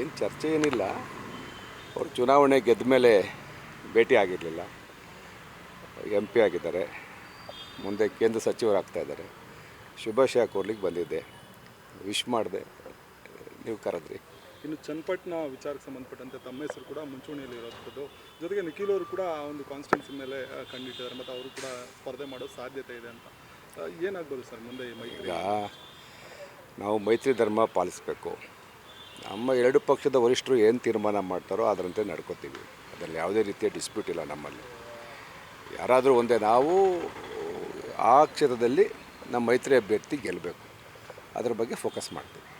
ಏನು ಚರ್ಚೆ ಏನಿಲ್ಲ. ಅವರು ಚುನಾವಣೆ ಗೆದ್ದ ಮೇಲೆ ಭೇಟಿ ಆಗಿರಲಿಲ್ಲ. ಎಂ ಪಿ ಆಗಿದ್ದಾರೆ. ಮುಂದೆ ಕೇಂದ್ರ ಸಚಿವರಾಗ್ತಾ ಇದ್ದಾರೆ. ಶುಭಾಶಯ ಕೋರ್ಲಿಕ್ಕೆ ಬಂದಿದ್ದೆ. ವಿಶ್ ಮಾಡಿದೆ. ನೀವು ಕರೆದ್ರಿ. ಇನ್ನು ಚನ್ನಪಟ್ಟಣ ವಿಚಾರಕ್ಕೆ ಸಂಬಂಧಪಟ್ಟಂತೆ ತಮ್ಮ ಹೆಸರು ಕೂಡ ಮುಂಚೂಣಿಯಲ್ಲಿ ಇರೋದು ಜೊತೆಗೆ ನಿಖಿಲ್ ಅವರು ಕೂಡ ಆ ಒಂದು ಕಾನ್ಸ್ಟೆನ್ಸಿ ಮೇಲೆ ಕಂಡಿಟ್ಟಿದ್ದಾರೆ ಮತ್ತು ಅವರು ಕೂಡ ಸ್ಪರ್ಧೆ ಮಾಡೋ ಸಾಧ್ಯತೆ ಇದೆ ಅಂತ. ಏನಾಗ್ಬೋದು ಸರ್ ಮುಂದೆ ಈ ಮೈತ್ರಿ? ಈಗ ನಾವು ಮೈತ್ರಿ ಧರ್ಮ ಪಾಲಿಸಬೇಕು. ನಮ್ಮ ಎರಡು ಪಕ್ಷದ ವರಿಷ್ಠರು ಏನು ತೀರ್ಮಾನ ಮಾಡ್ತಾರೋ ಅದರಂತೆ ನಡ್ಕೋತೀವಿ. ಅದರಲ್ಲಿ ಯಾವುದೇ ರೀತಿಯ ಡಿಸ್ಪ್ಯೂಟ್ ಇಲ್ಲ ನಮ್ಮಲ್ಲಿ. ಯಾರಾದರೂ ಒಂದೇ ನಾವು, ಆ ಕ್ಷೇತ್ರದಲ್ಲಿ ನಮ್ಮ ಮೈತ್ರಿ ಅಭ್ಯರ್ಥಿ ಗೆಲ್ಲಬೇಕು ಅದ್ರ ಬಗ್ಗೆ ಫೋಕಸ್ ಮಾಡ್ತೀವಿ.